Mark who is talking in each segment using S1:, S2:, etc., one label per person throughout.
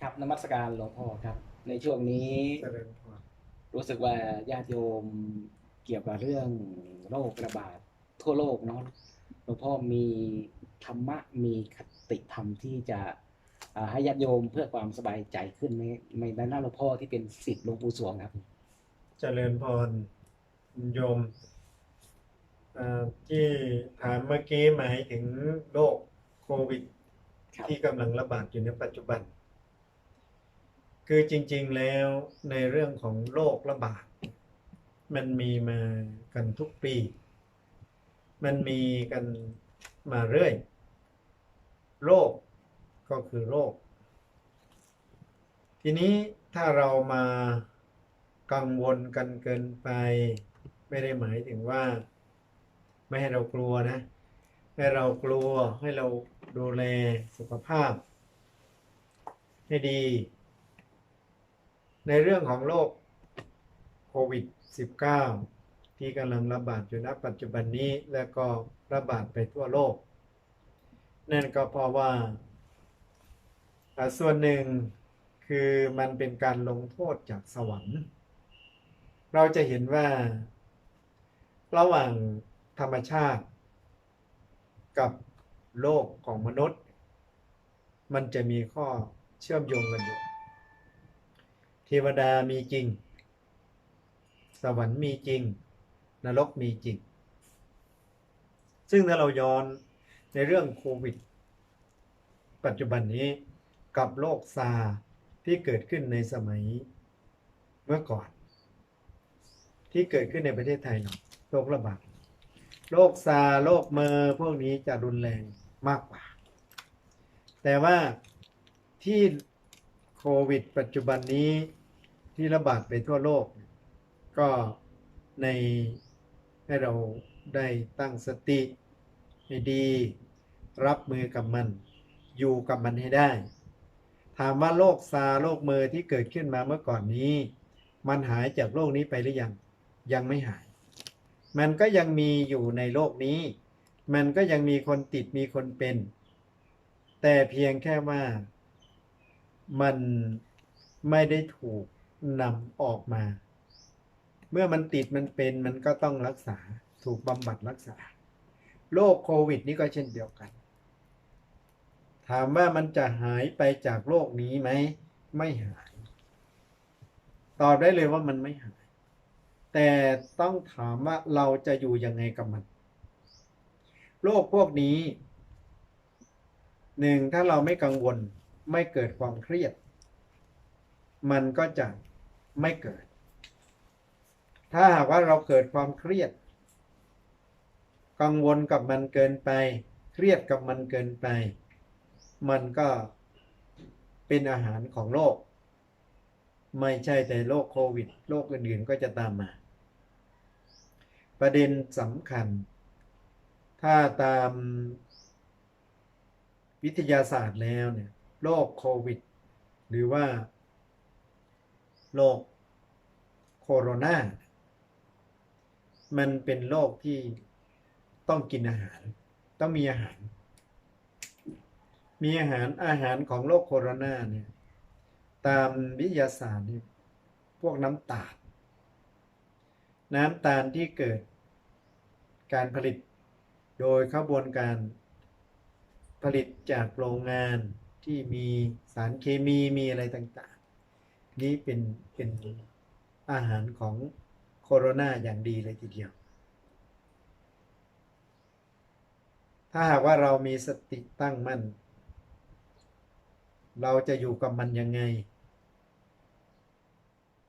S1: ครับนมัสการหลวงพ่อครับ ในช่วงนี้
S2: เจริญพร
S1: รู้สึกว่าญาติโยมเกี่ยวกับเรื่องโรคระบาดทั่วโลกเนาะหลวงพ่อมีธรรมะมีคติธรรมที่จะอ่าให้ญาติโยมเพื่อความสบายใจขึ้นในในด้านหน้าหลวงพ่อที่เป็นศิษย์หลวงปู่สวงครับ
S2: เจริญพรโยมอ่าที่ถามเมื่อกี้หมายถึงโรคโควิด
S1: ครับ
S2: ที่กำลังระบาดอยู่ในปัจจุบัน คือจริงๆแล้วในเรื่องของโรคระบาด มันมีมากันทุกปี มันมีกันมาเรื่อย โรคก็คือโรค ทีนี้ถ้าเรามากังวลกันเกินไป ไม่ได้หมายถึงว่า ไม่ให้เรากลัวนะ ให้เรากลัวให้เราดูแลสุขภาพ ให้ดี ในเรื่องของโรคโควิด -19 ที่กำลังระบาดอยู่ณปัจจุบันนี้และก็ระบาดไปทั่วโลก นั่นก็เพราะว่า ส่วนหนึ่งคือมันเป็นการลงโทษจากสวรรค์ เราจะเห็นว่า ระหว่างธรรมชาติ กับโลกของมนุษย์ มันจะมีข้อเชื่อมโยงกันอยู่ เทวดามีจริง สวรรค์มีจริง นรกมีจริง ซึ่งถ้าเราย้อนในเรื่องโควิด ปัจจุบันนี้กับโรคซาร์ที่เกิดขึ้นในสมัยเมื่อก่อน ที่เกิดขึ้นในประเทศไทยเนาะโรคระบาดโรคซาร์โรคเมอร์พวกนี้จะรุนแรงมากกว่า แต่ว่าที่โควิด ปัจจุบันนี้ ที่ระบาดไปทั่วโลก ก็ในให้เราได้ตั้งสติให้ดี รับมือกับมัน อยู่กับมันให้ได้ ถามว่าโรคซาร์โรคเมอร์ที่เกิดขึ้นมาเมื่อก่อนนี้ มันหายจากโรคนี้ไปหรือยัง ยังไม่หาย มันก็ยังมีอยู่ในโลกนี้ มันก็ยังมีคนติดมีคนเป็น แต่เพียงแค่ว่ามันไม่ได้ถูก นำออกมา เมื่อมันติดมันเป็นมันก็ต้องรักษาถูกบำบัดรักษาโรคโควิด นี่ก็เช่นเดียวกัน ถามว่ามันจะหายไปจากโลกนี้ไหม ไม่หาย ตอบได้เลยว่ามันไม่หาย แต่ต้องถามว่าเราจะอยู่ยังไงกับมันโรคพวกนี้หนึ่งถ้าเราไม่กังวลไม่เกิดความเครียด มันก็จะ ไม่เกิด ถ้าหากว่าเราเกิดความเครียด กังวลกับมันเกินไป เครียดกับมันเกินไป มันก็เป็นอาหารของโรคไม่ใช่แต่โรคโควิดโรคอื่นๆก็จะตามมา ประเด็นสำคัญ ถ้าตามวิทยาศาสตร์แล้วเนี่ยโรคโควิด หรือว่าโรค โคโรนามันเป็นโรคที่ต้องกินอาหาร ต้องมีอาหาร มีอาหารอาหารของโรคโคโรนาเนี่ย ตามวิทยาศาสตร์เนี่ยพวกน้ำตาล น้ำตาลที่เกิดการผลิตโดยขบวนการผลิตจากโรงงานที่มีสารเคมีมีอะไรต่าง ๆ นี่เป็นเป็น อาหารของโคโรนาอย่างดีเลยทีเดียว ถ้าหากว่าเรามีสติตั้งมั่น เราจะอยู่กับมันยังไง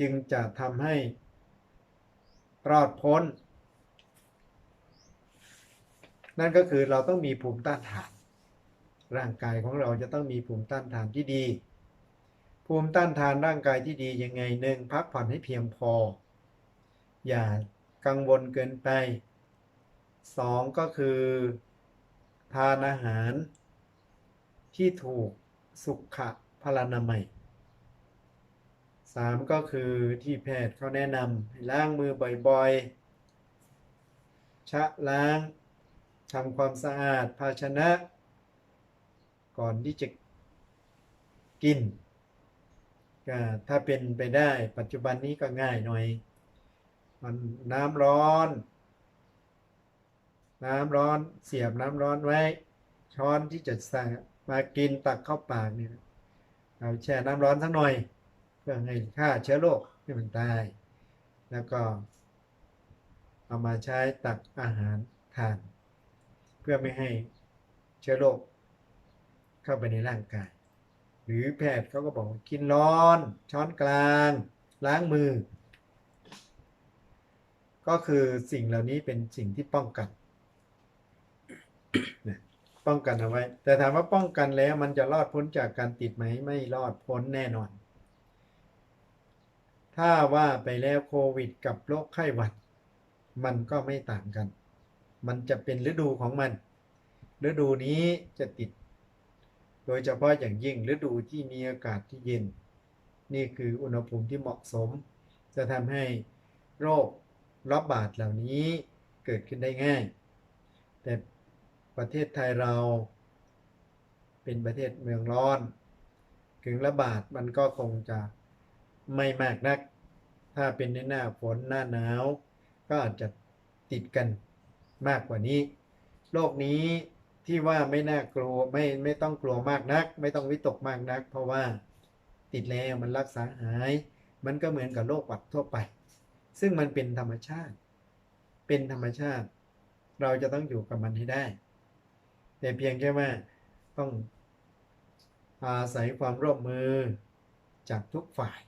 S2: จึงจะทำให้รอดพ้น นั่นก็คือเราต้องมีภูมิต้านทาน ร่างกายของเราจะต้องมีภูมิต้านทานที่ดี ภูมิต้านทานร่างกายที่ดียังไงหนึ่งพักผ่อนให้เพียงพอ อย่ากังวลเกินไปสองก็คือ ทานอาหาร ที่ถูกสุขพลานามัยสามก็คือที่แพทย์เขาแนะนำให้ล้างมือบ่อยๆ ชะล้างทำความสะอาดภาชนะ ก่อนที่จะกิน ก็ถ้าเป็นไปได้ปัจจุบันนี้ก็ง่ายหน่อย มันน้ำร้อน น้ำร้อนเสียบน้ำร้อนไว้ ช้อนที่จะใส่งมากินตักเข้าปากเนี่ยเราแช่น้ำร้อนสักหน่อย เพื่อให้ฆ่าเชื้อโรคให้มันตาย แล้วก็ เอามาใช้ตักอาหารทาน เพื่อไม่ให้เชื้อโรคเข้าไปในร่างกาย หรือแพทย์เขาก็บอกกินร้อน ช้อนกลาง ล้างมือ ก็คือสิ่งเหล่านี้เป็นสิ่งที่ป้องกัน ป้องกันเอาไว้ แต่ถามว่าป้องกันแล้วมันจะรอดพ้นจากการติดไหมไม่รอดพ้นแน่นอน ถ้าว่าไปแล้วโควิด กับโรคไข้หวัด มันก็ไม่ต่างกัน มันจะเป็นฤดูของมัน ฤดูนี้จะติด โดยเฉพาะอย่างยิ่งฤดูที่มีอากาศที่เย็น นี่คืออุณหภูมิที่เหมาะสม จะทำให้โรคระบาดเหล่านี้เกิดขึ้นได้ง่าย แต่ประเทศไทยเราเป็นประเทศเมืองร้อน ถึงระบาดมันก็คงจะไม่มากนัก ถ้าเป็นในหน้าฝนหน้าหนาว ก็อาจจะติดกันมากกว่านี้ โรคนี้ ที่ว่าไม่น่ากลัวไม่ไม่ต้องกลัวมากนัก ไม่ต้องวิตกมากนัก เพราะว่าติดแล้วมันรักษาหาย มันก็เหมือนกับโรคหวัดทั่วไป ซึ่งมันเป็นธรรมชาติ เป็นธรรมชาติ เราจะต้องอยู่กับมันให้ได้ แต่เพียงแค่ว่าต้องอาศัยความร่วมมือจากทุกฝ่าย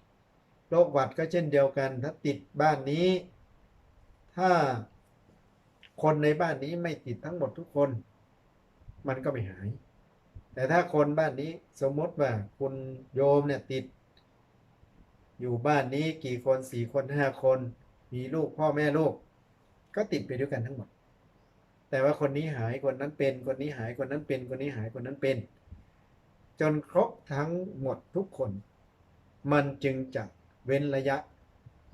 S2: โรคหวัดก็เช่นเดียวกัน ถ้าติดบ้านนี้ ถ้าคนในบ้านนี้ไม่ติดทั้งหมดทุกคน มันก็ไม่หาย แต่ถ้าคนบ้านนี้สมมติว่าคุณโยมเนี่ยติด อยู่บ้านนี้กี่คนสี่คนห้าคน มีลูกพ่อแม่ลูก ก็ติดไปด้วยกันทั้งหมด แต่ว่าคนนี้หายคนนั้นเป็น คนนี้หายคนนั้นเป็นคนนี้หายคนนั้นเป็น จนครบทั้งหมดทุกคน มันจึงจะเว้นระยะ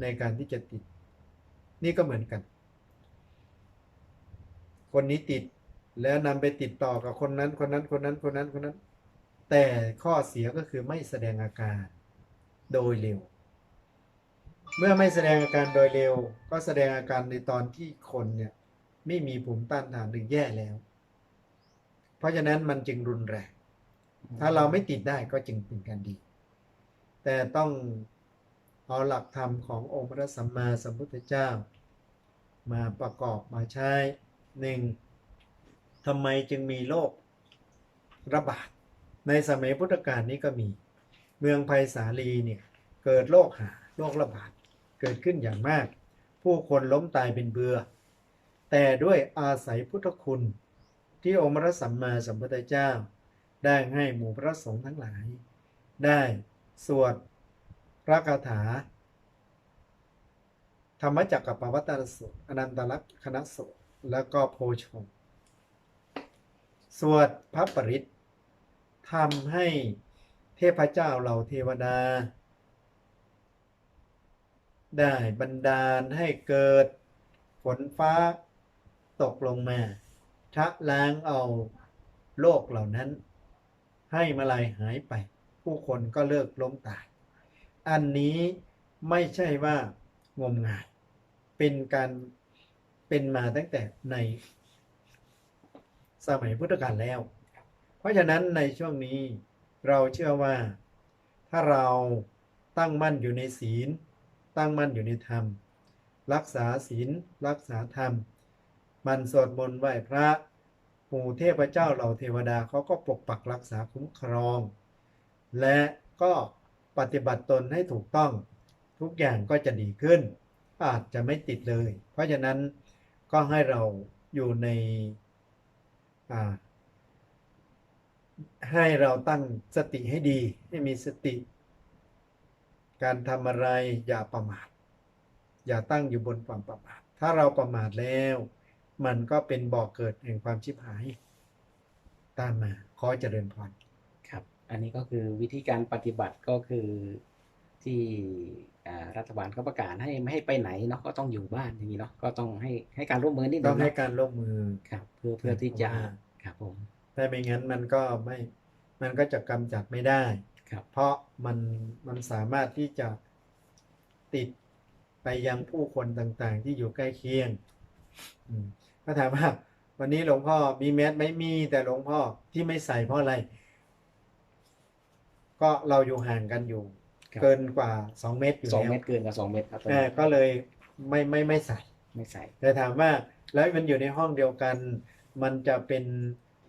S2: ในการที่จะติด นี่ก็เหมือนกัน คนนี้ติด แล้วนำไปติดต่อกับคนนั้นคนนั้นคนนั้นคนนั้นคนนั้น แต่ข้อเสียก็คือไม่แสดงอาการโดยเร็ว เมื่อไม่แสดงอาการโดยเร็ว ก็แสดงอาการในตอนที่คนเนี่ยไม่มีภูมิต้านทานหรือแย่แล้ว เพราะฉะนั้นมันจึงรุนแรง ถ้าเราไม่ติดได้ก็จึงเป็นการดี แต่ต้องเอาหลักธรรมขององค์พระสัมมาสัมพุทธเจ้า มาประกอบมาใช้หนึ่ง ทำไมจึงมีโรคระบาด ในสมัยพุทธกาลนี้ก็มี เมืองไผ่สาลีเนี่ยเกิดโรคหาโรคระบาดเกิดขึ้นอย่างมาก ผู้คนล้มตายเป็นเบือแต่ด้วยอาศัยพุทธคุณ ที่องค์พระสัมมาสัมพุทธเจ้า ได้ให้หมู่พระสงฆ์ทั้งหลาย ได้สวดพระคาถา ธรรมจักรปวัตตนสูตรอนันตลักษณ์คณะสูตร แล้วก็โพชง สวดพระปริตทำให้เทพเจ้าเหล่าเทวดา ได้บันดาลให้เกิดฝนฟ้าตกลงมาชะล้างเอาโลกเหล่านั้น ให้มาลายหายไป ผู้คนก็เลิกล้มตาย อันนี้ไม่ใช่ว่างมงาย เป็นการเป็นมาตั้งแต่ใน สมัยพุทธกาลแล้ว เพราะฉะนั้นในช่วงนี้เราเชื่อว่า ถ้าเราตั้งมั่นอยู่ในศีล ตั้งมั่นอยู่ในธรรม รักษาศีลรักษาธรรม มันสวดมนต์ไหว้พระปู่เทพเจ้าเหล่าเทวดาเขาก็ปกปักรักษาคุ้มครอง และก็ปฏิบัติตนให้ถูกต้องทุกอย่างก็จะดีขึ้น อาจจะไม่ติดเลย เพราะฉะนั้นก็ให้เราอยู่ใน อ่า ให้เราตั้งสติให้ดี ให้มีสติ การทำอะไรอย่าประมาท อย่าตั้งอยู่บนความประมาท ถ้าเราประมาทแล้ว มันก็เป็นบ่อกเกิดแห่งความชิบหาย ตามมาขอเจริญพร
S1: ครับ อันนี้ก็คือวิธีการปฏิบัติก็คือ ที่อ่ารัฐบาลเขาประกาศให้ไม่ให้ไปไหนเนาะก็ต้องอยู่บ้านอย่างนี้เนาะก็ต้องให้ให้การร่วมมือนิดนึ
S2: ต้อง
S1: ง
S2: ให้
S1: เนาะ
S2: การร่วมมือ
S1: ครับ เพื่อเพื่อที่จะ
S2: เพราะว่า
S1: ครับผม
S2: ถ้าไม่งั้นมันก็ไม่มันก็จะกำจัดไม่ได้
S1: ครับ
S2: เพราะมันมันสามารถที่จะติดไปยังผู้คนต่างๆ ที่อยู่ใกล้เคียงอืมก็ถามว่าวันนี้หลวงพ่อมีแมสไหมมี แต่หลวงพ่อที่ไม่ใส่เพราะอะไร ก็เราอยู่ห่างกันอยู่
S1: ครับ
S2: เกินกว่าสองเมตรอยู่
S1: สอง
S2: แล้ว
S1: เมตรเกินกับสองเมตรครับตอน
S2: เอ
S1: นี้
S2: อก็เลยไม่ไม่ไม่ใส่
S1: ไม่ใส่
S2: แต่ถามว่าแล้วมันอยู่ในห้องเดียวกัน มันจะเป็น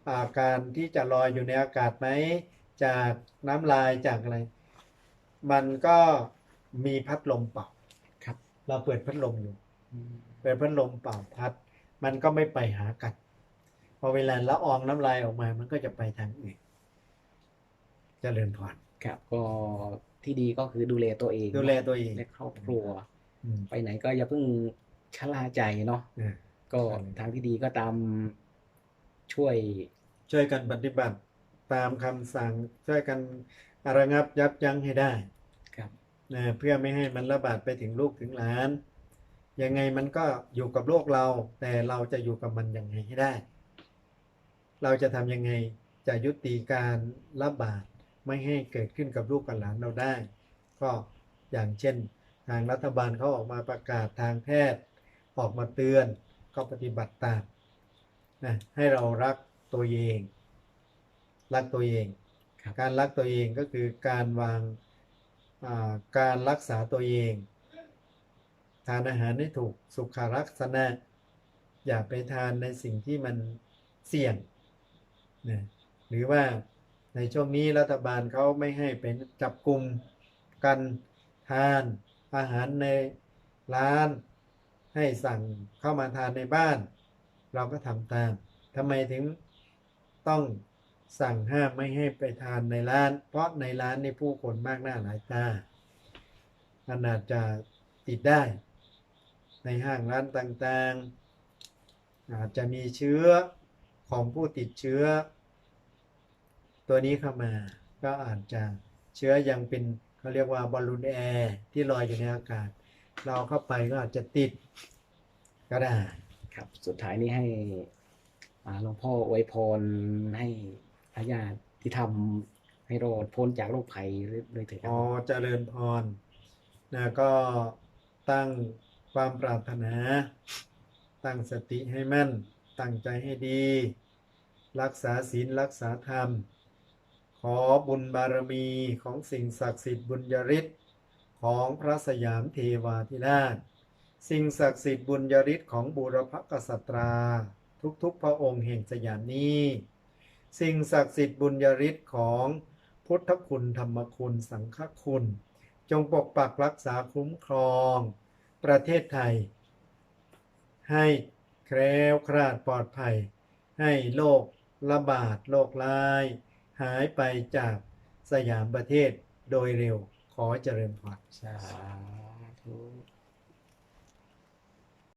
S2: อาการที่จะลอยอยู่ในอากาศไหมจากน้ำลายจากอะไร มันก็มีพัดลมเป่า
S1: ครับ
S2: เราเปิดพัดลมอยู่
S1: อืม
S2: เปิดพัดลมเป่าพัด มันก็ไม่ไปหากันพอเวลาละอองน้ำลายออกมา มันก็จะไปทางอื่นเจริญพร
S1: ครับก็ ที่ดีก็คือดูแลตัวเอง
S2: ดูแลตัวเอง
S1: และครอบครัว
S2: อืม
S1: ไปไหนก็อย่าเพิ่งชะล่าใจเนาะ
S2: อ่า
S1: ก็
S2: ใช่
S1: ทางที่ดีก็ตามช่วย
S2: ช่วยกันปฏิบัติตามคำสั่งช่วยกันระงับยับยั้งให้ได้
S1: ครับ
S2: นะเพื่อไม่ให้มันระบาดไปถึงลูกถึงหลาน ยังไงมันก็อยู่กับโลกเรา แต่เราจะอยู่กับมันยังไงให้ได้ เราจะทำยังไงจะยุติการระบาด ไม่ให้เกิดขึ้นกับลูกกับหลานเราได้ ก็อย่างเช่น ทางรัฐบาลเขาออกมาประกาศทางแพทย์ ออกมาเตือนก็ปฏิบัติตามนะให้เรารักตัวเอง รักตัวเอง
S1: ครับ
S2: การรักตัวเองก็คือการวางอ่าการรักษาตัวเอง ทานอาหารให้ถูกสุขลักษณะ อย่าไปทานในสิ่งที่มันเสี่ยงนะหรือว่า ในช่วงนี้รัฐบาลเขาไม่ให้เป็นจับกลุ่มกันทานอาหารในร้าน ให้สั่งเข้ามาทานในบ้าน เราก็ทำตามทำไมถึงต้องสั่งห้ามไม่ให้ไปทานในร้าน เพราะในร้านในผู้คนมากหน้าหลายตามันอาจจะติดได้ ในห้างร้านต่างๆ อาจจะมีเชื้อของผู้ติดเชื้อ ตัวนี้เข้ามาก็อาจจะเชื้อยังเป็นเขาเรียกว่าบอลลูนแอร์ที่ลอยอยู่ในอากาศ เราเข้าไปก็อาจจะติดก็ได้
S1: ครับ สุดท้ายนี้ให้อ่าหลวงพ่ออวยพรให้พญาติที่ทำให้รอดพ้นจากโรคภัยเลยเถิดค
S2: อ๋
S1: รั
S2: อบเจริญพรนะก็ตั้งความปรารถนา ตั้งสติให้มั่น ตั้งใจให้ดี รักษาศีลรักษาธรรม ขอบุญบารมีของสิ่งศักดิ์สิทธิ์บุญยริศของพระสยามเทวาธิราช สิ่งศักดิ์สิทธิ์บุญยริศของบูรพกษัตรา ทุกๆพระองค์แห่งสยามนี้ สิ่งศักดิ์สิทธิ์บุญยริศของพุทธคุณธรรมคุณสังฆคุณ จงปกปักรักษาคุ้มครอง ประเทศไทย ให้แคล้วคลาดปลอดภัย ให้โรคระบาดโรคร้าย หายไปจากสยามประเทศโดยเร็วขอเจริญพร
S1: สาธุ